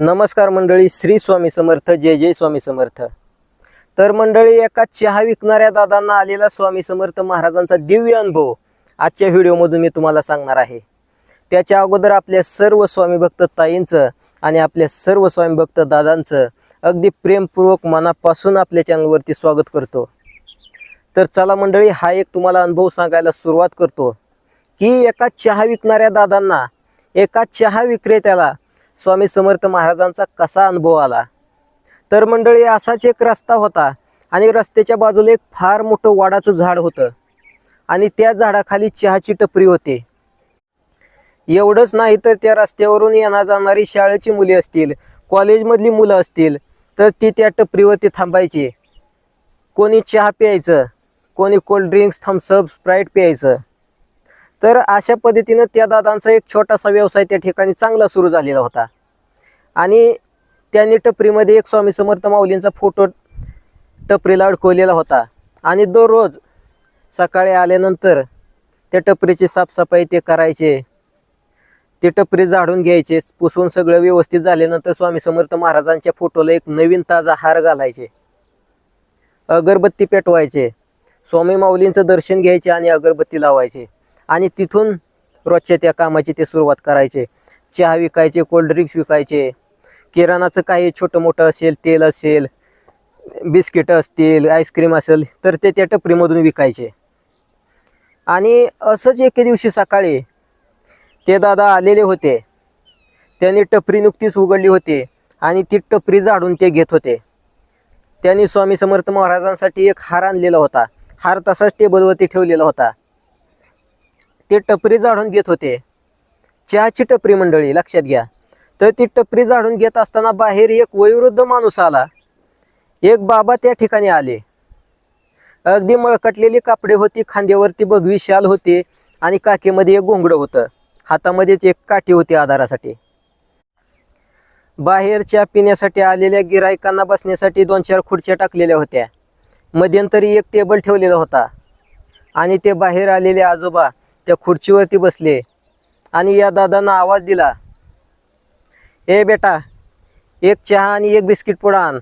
नमस्कार मंडळी श्री स्वामी समर्थ जय जय स्वामी समर्थ. तर मंडळी एका चहा विकणाऱ्या दादांना आलेला स्वामी समर्थ महाराजांचा दिव्य अनुभव आजच्या व्हिडिओमधून मी तुम्हाला सांगणार आहे. त्याच्या अगोदर आपल्या सर्व स्वामी भक्त ताईंचं आणि आपल्या सर्व स्वामी भक्त दादांचं अगदी प्रेमपूर्वक मनापासून आपल्या चॅनलवरती स्वागत करतो. तर चला मंडळी हा एक तुम्हाला अनुभव सांगायला सुरुवात करतो की एका चहा विकणाऱ्या दादांना एका चहा विक्रेत्याला स्वामी समर्थ महाराजांचा कसा अनुभव आला? तर मंडळी असाच एक रस्ता होता आणि रस्त्याच्या बाजूला एक फार मोठं वाडाचं झाड होतं आणि त्या झाडाखाली चहाची टपरी होती. एवढंच नाही तर त्या रस्त्यावरून येणार जाणारी शाळेची मुले असतील कॉलेजमधली मुलं असतील तर ती त्या टपरीवरती थांबायची. कोणी चहा प्यायचं कोणी कोल्ड्रिंक्स थम्सअप स्प्राईट प्यायचं. तर अशा पद्धतीनं त्या दादांचा एक छोटासा व्यवसाय त्या ठिकाणी चांगला सुरू झालेला होता. आणि त्यांनी टपरीमध्ये एक स्वामी समर्थ माऊलींचा फोटो टपरीला अडकवलेला होता. आणि दररोज सकाळी आल्यानंतर त्या टपरीची साफसफाई ते करायचे. ते टपरी झाडून घ्यायचे पुसून सगळं व्यवस्थित झाल्यानंतर स्वामी समर्थ महाराजांच्या फोटोला एक नवीन ताजा हार घालायचे. अगरबत्ती पेटवायचे. स्वामी माऊलींचं दर्शन घ्यायचे आणि अगरबत्ती लावायचे. आणि तिथून रोजच्या त्या कामाची ते सुरुवात करायचे. चहा विकायचे कोल्ड्रिंक्स विकायचे. किराणाचं काही छोटं मोठं असेल तेल असेल बिस्किटं असतील आईस्क्रीम असेल तर ते त्या टपरीमधून विकायचे. आणि असंच एके दिवशी सकाळी ते दादा आलेले होते. त्यांनी टपरी नुकतीच उघडली होती आणि ती टपरी झाडून ते घेत होते. त्यांनी स्वामी समर्थ महाराजांसाठी एक हार आणलेला होता. हार तसाच टेबलवरती ठेवलेला होता. ते टपरी झाडून घेत होते. चहाची टपरी मंडळी लक्षात घ्या. तर ती टपरी झाडून घेत असताना बाहेर एक वयोवृद्ध माणूस आला. एक बाबा त्या ठिकाणी आले. अगदी मळकटलेली कापडे होती खांद्यावरती बघवी शाल होते आणि काकेमध्ये एक घोंगडं होतं. हातामध्येच एक काठी होती आधारासाठी. बाहेर चहा पिण्यासाठी आलेल्या गिरायकांना बसण्यासाठी दोन चार खुर्च्या टाकलेल्या होत्या. मध्यंतरी एक टेबल ठेवलेला होता आणि ते बाहेर आलेले आजोबा त्या खुर्चीवरती बसले आणि या दादांना आवाज दिला ए बेटा एक चहा आणि एक बिस्किट पुडा आण.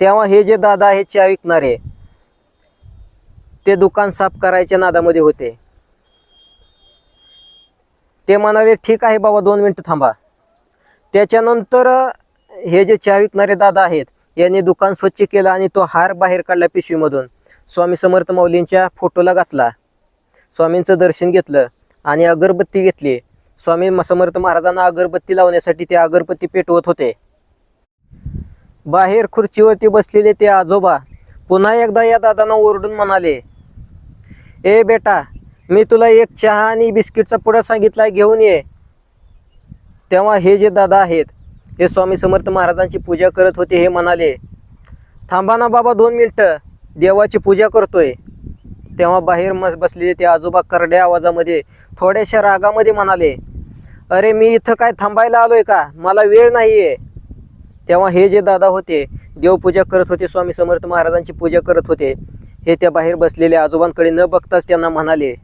तेव्हा हे जे दादा आहे चहा विकणारे ते दुकान साफ करायच्या नादामध्ये होते. ते म्हणाले ठीक आहे बाबा दोन मिनटं थांबा. त्याच्यानंतर हे जे चहा विकणारे दादा आहेत यांनी दुकान स्वच्छ केलं आणि तो हार बाहेर काढला पिशवीमधून. स्वामी समर्थ माऊलींच्या फोटोला घातला. स्वामींचं दर्शन घेतलं आणि अगरबत्ती घेतली. स्वामी समर्थ महाराजांना अगरबत्ती लावण्यासाठी ते अगरबत्ती पेटवत होते. बाहेर खुर्चीवरती बसलेले ते आजोबा पुन्हा एकदा या दादांना ओरडून म्हणाले ए बेटा मी तुला एक चहा आणि बिस्किटचा पुडा सांगितला घेऊन ये. तेव्हा हे जे दादा आहेत हे स्वामी समर्थ महाराजांची पूजा करत होते हे म्हणाले थांबा ना बाबा दोन मिनटं देवाची पूजा करतोय. तेव्हा बाहेर मस बसलेले ते आजोबा करड्या आवाजामध्ये थोड्याशा रागामध्ये म्हणाले अरे मी इथं काय थांबायला आलोय का? मला वेळ नाही आहे तेव्हा हे जे दादा होते देवपूजा करत होते स्वामी समर्थ महाराजांची पूजा करत होते हे त्या बाहेर बसलेल्या आजोबांकडे न बघताच त्यांना म्हणाले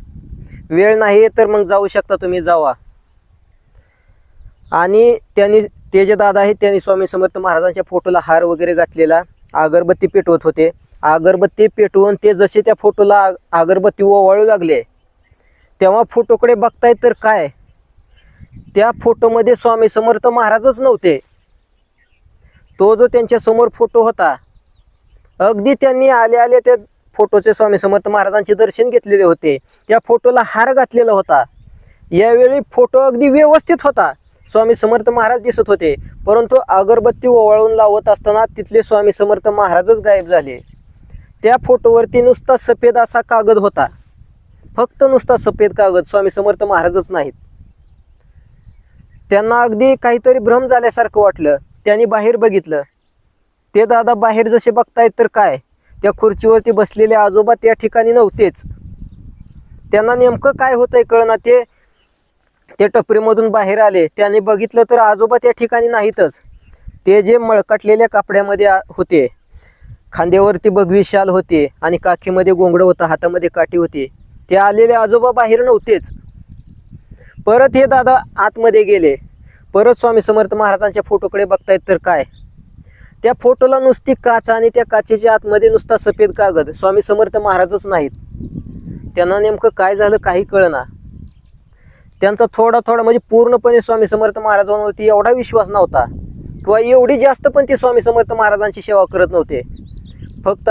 वेळ नाही तर मग जाऊ शकता तुम्ही जावा. आणि त्यांनी ते जे दादा आहेत त्यांनी स्वामी समर्थ महाराजांच्या फोटोला हार वगैरे घातलेला अगरबत्ती पेटवत होते. अगरबत्ती पेटवून ते जसे त्या फोटोला अगरबत्ती ओवाळू लागले तेव्हा फोटोकडे बघताय तर काय? त्या फोटोमध्ये स्वामी समर्थ महाराजच नव्हते. तो जो त्यांच्यासमोर फोटो होता अगदी त्यांनी आले आले त्या फोटोचे स्वामी समर्थ महाराजांचे दर्शन घेतलेले होते. त्या फोटोला हार घातलेला होता. यावेळी फोटो अगदी व्यवस्थित होता. स्वामी समर्थ महाराज दिसत होते. परंतु अगरबत्ती ओवाळून लावत असताना तिथले स्वामी समर्थ महाराजच गायब झाले. त्या फोटोवरती नुसता सफेद असा कागद होता. फक्त नुसता सफेद कागद. स्वामी समर्थ महाराजच नाहीत. त्यांना अगदी काहीतरी भ्रम झाल्यासारखं वाटलं. त्यांनी बाहेर बघितलं. ते दादा बाहेर जसे बघतायत तर काय? त्या खुर्चीवरती बसलेले आजोबा त्या ठिकाणी नव्हतेच. त्यांना नेमकं काय होतंय कळना? ते ते टपरीमधून बाहेर आले. त्यांनी बघितलं तर आजोबा त्या ठिकाणी नाहीतच. ते जे मळकटलेल्या कापड्यामध्ये होते. खांद्यावरती बघवी शाल होते आणि काखीमध्ये गोंगडं होतं हातामध्ये काठी होती. ते आलेले आजोबा बाहेर नव्हतेच. परत हे दादा आतमध्ये गेले. परत स्वामी समर्थ महाराजांच्या फोटोकडे बघतायत तर काय? त्या फोटोला नुसती काच आणि त्या काचेच्या आतमध्ये नुसता सफेद कागद स्वामी समर्थ महाराजच नाहीत. त्यांना नेमकं काय झालं काही कळना. त्यांचा थोडा थोडा म्हणजे पूर्णपणे स्वामी समर्थ महाराजांवरती एवढा विश्वास नव्हता. किंवा एवढी जास्त पण ते स्वामी समर्थ महाराजांची सेवा करत नव्हते. फक्त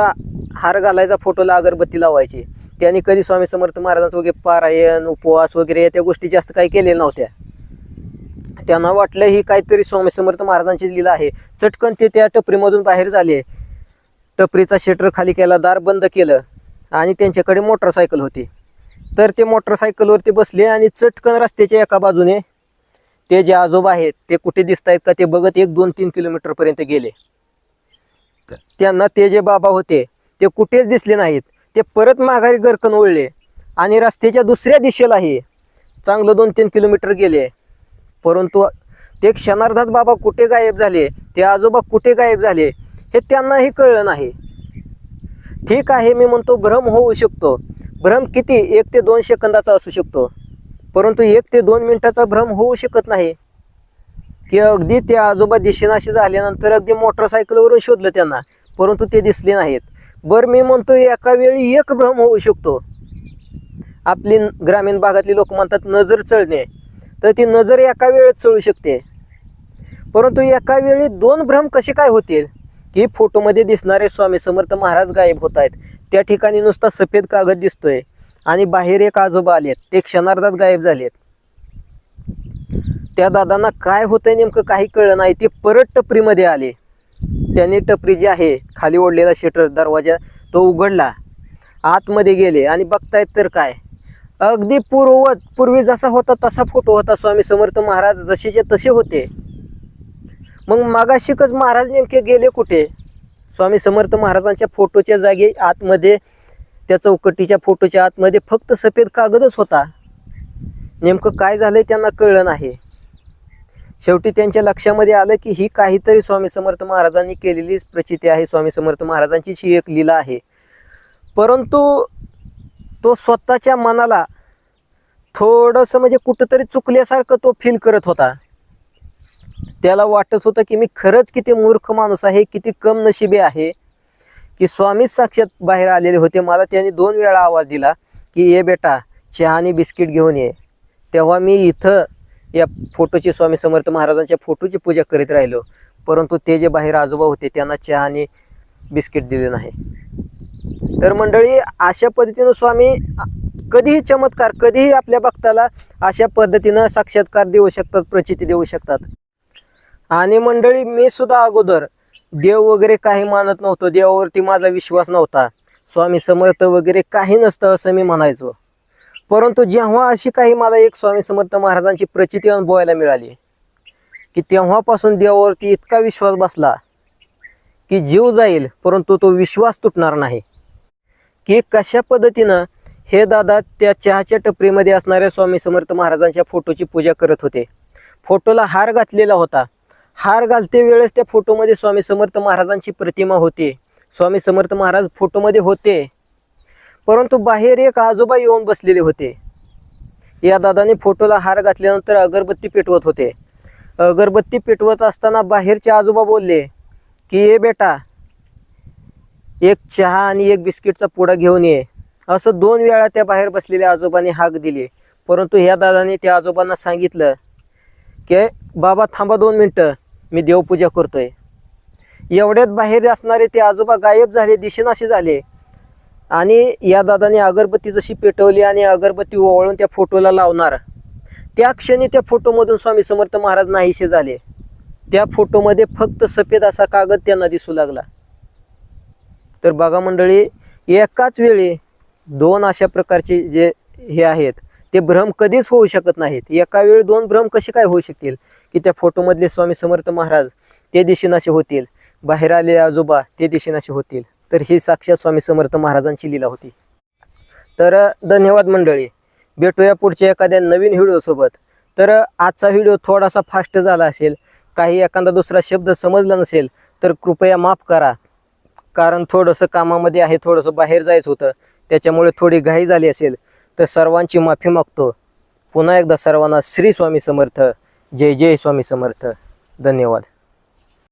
हार घालायचा फोटोला अगरबत्ती लावायची. त्यांनी कधी स्वामी समर्थ महाराजांचं वगैरे पारायण उपवास वगैरे त्या गोष्टी जास्त काही केलेल्या नव्हत्या. त्यांना वाटलं ही काहीतरी स्वामी समर्थ महाराजांची लीला आहे. चटकन ते त्या टपरीमधून बाहेर झाले. टपरीचा शटर खाली केला दार बंद केलं आणि त्यांच्याकडे मोटरसायकल होती. तर ते मोटरसायकलवरती बसले आणि चटकन रस्त्याच्या एका बाजूने ते जे आजोबा आहेत ते कुठे दिसत आहेत का ते बघत एक दोन तीन किलोमीटरपर्यंत गेले. त्यांना ते जे बाबा होते ते कुठेच दिसले नाहीत. ते परत माघारी गरकन ओळले आणि रस्त्याच्या दुसऱ्या दिशेलाही चांगलं दोन तीन किलोमीटर गेले. परंतु ते क्षणार्धात बाबा कुठे गायब झाले ते आजोबा कुठे गायब झाले हे त्यांनाही कळलं नाही. ठीक आहे मी म्हणतो भ्रम होऊ शकतो. भ्रम किती? एक ते दोन सेकंदाचा असू शकतो. परंतु एक ते दोन मिनिटाचा भ्रम होऊ शकत नाही. की अगदी ते आजोबा दिशेनाशी झाल्यानंतर अगदी मोटरसायकलवरून शोधलं त्यांना परंतु ते दिसले नाहीत. बरं मी म्हणतो एका वेळी एक भ्रम होऊ शकतो. आपली ग्रामीण भागातली लोक म्हणतात नजर चढणे. तर ती नजर एका वेळेत चळू शकते. परंतु एका वेळी दोन भ्रम कसे काय होतील? की फोटोमध्ये दिसणारे स्वामी समर्थ महाराज गायब होत आहेत. त्या ठिकाणी नुसता सफेद कागद दिसतोय. आणि बाहेर एक आजोबा आलेत. ते क्षणार्धात गायब झालेत. त्या दादांना काय होतंय नेमकं काही कळलं नाही. ते परत टपरीमध्ये आले. त्यांनी टपरी जी आहे खाली ओढलेला शटर दरवाजा तो उघडला. आतमध्ये गेले आणि बघतायत तर काय? अगदी पूर्ववत पूर्वी जसा होता तसा फोटो होता स्वामी समर्थ महाराज जसेचे तसे होते. मग मागाशिकच महाराज नेमके गेले कुठे? स्वामी समर्थ महाराजांच्या फोटोच्या जागी आतमध्ये त्या चौकटीच्या फोटोच्या आतमध्ये फक्त सफेद कागदच होता. नेमकं काय झालंय त्यांना कळलं नाही. शेवटी त्यांच्या लक्षामध्ये आलं की ही काहीतरी स्वामी समर्थ महाराजांनी केलेलीच प्रचिती आहे. स्वामी समर्थ महाराजांचीच ही एक लीला आहे. परंतु तो स्वतःच्या मनाला थोडंसं म्हणजे कुठंतरी चुकल्यासारखं तो फील करत होता. त्याला वाटत होतं की मी खरंच किती मूर्ख माणूस आहे किती कम नशिबी आहे की स्वामीच साक्षात बाहेर आलेले होते. मला त्यांनी दोन वेळा आवाज दिला की ये बेटा चहा आणि बिस्किट घेऊन ये. तेव्हा मी इथं या फोटोची स्वामी समर्थ महाराजांच्या फोटोची पूजा करीत राहिलो. परंतु ते जे बाहेर आजोबा होते त्यांना चहा आणि बिस्किट दिले नाही. तर मंडळी अशा पद्धतीनं स्वामी कधीही चमत्कार कधीही आपल्या भक्ताला अशा पद्धतीनं साक्षात्कार देऊ शकतात प्रचिती देऊ शकतात. आणि मंडळी मी सुद्धा अगोदर देव वगैरे काही मानत नव्हतो देवावरती माझा विश्वास नव्हता. स्वामी समर्थ वगैरे काही नसतं असं मी म्हणायचो. परंतु जेव्हा अशी काही मला एक स्वामी समर्थ महाराजांची प्रचिती अनुभवायला मिळाली की तेव्हापासून देवावरती इतका विश्वास बसला की जीव जाईल परंतु तो विश्वास तुटणार नाही. की कशा पद्धतीनं हे दादा त्या चहाच्या टपरीमध्ये असणाऱ्या स्वामी समर्थ महाराजांच्या फोटोची पूजा करत होते. फोटोला हार घातलेला होता. हार घालते वेळेस त्या फोटोमध्ये स्वामी समर्थ महाराजांची प्रतिमा होती. स्वामी समर्थ महाराज फोटोमध्ये होते. परंतु बाहेर एक आजोबा येऊन बसलेले होते. या दादाने फोटोला हार घातल्यानंतर अगरबत्ती पेटवत होते. अगरबत्ती पेटवत असताना बाहेरचे आजोबा बोलले की ये बेटा एक चहा आणि एक बिस्किटचा पुडा घेऊन ये. असं दोन वेळा त्या बाहेर बसलेल्या आजोबाने हाक दिली. परंतु ह्या दादाने त्या आजोबांना सांगितलं की बाबा थांबा दोन मिनटं मी देवपूजा करतोय. एवढ्यात बाहेर असणारे ते आजोबा गायब झाले दिशेनाशी झाले. आणि या दादाने अगरबत्ती जशी पेटवली आणि अगरबत्ती ओवाळून त्या फोटोला लावणार त्या क्षणी त्या फोटोमधून स्वामी समर्थ महाराज नाहीसे झाले. त्या फोटोमध्ये फक्त सफेद असा कागद त्यांना दिसू लागला. तर बघा मंडळी एकाच वेळी दोन अशा प्रकारचे जे हे आहेत ते भ्रम कधीच होऊ शकत नाहीत. एका वेळी दोन भ्रम कसे काय होऊ शकतील? की त्या फोटोमधले स्वामी समर्थ महाराज ते दिशेनाशे होतील बाहेर आलेले आजोबा ते दिशेनाशे होतील. तर ही साक्षात स्वामी समर्थ महाराजांची लीला होती. तर धन्यवाद मंडळी. भेटूया पुढच्या एखाद्या नवीन व्हिडिओसोबत तर आजचा व्हिडिओ थोडासा फास्ट झाला असेल काही एखादा दुसरा शब्द समजला नसेल तर कृपया माफ करा. कारण थोडंसं कामामध्ये आहे थोडंसं बाहेर जायचं होतं. त्याच्यामुळे थोडी घाई झाली असेल. तर सर्वांची माफी मागतो. पुन्हा एकदा सर्वांना श्री स्वामी समर्थ. जय जय स्वामी समर्थ. धन्यवाद.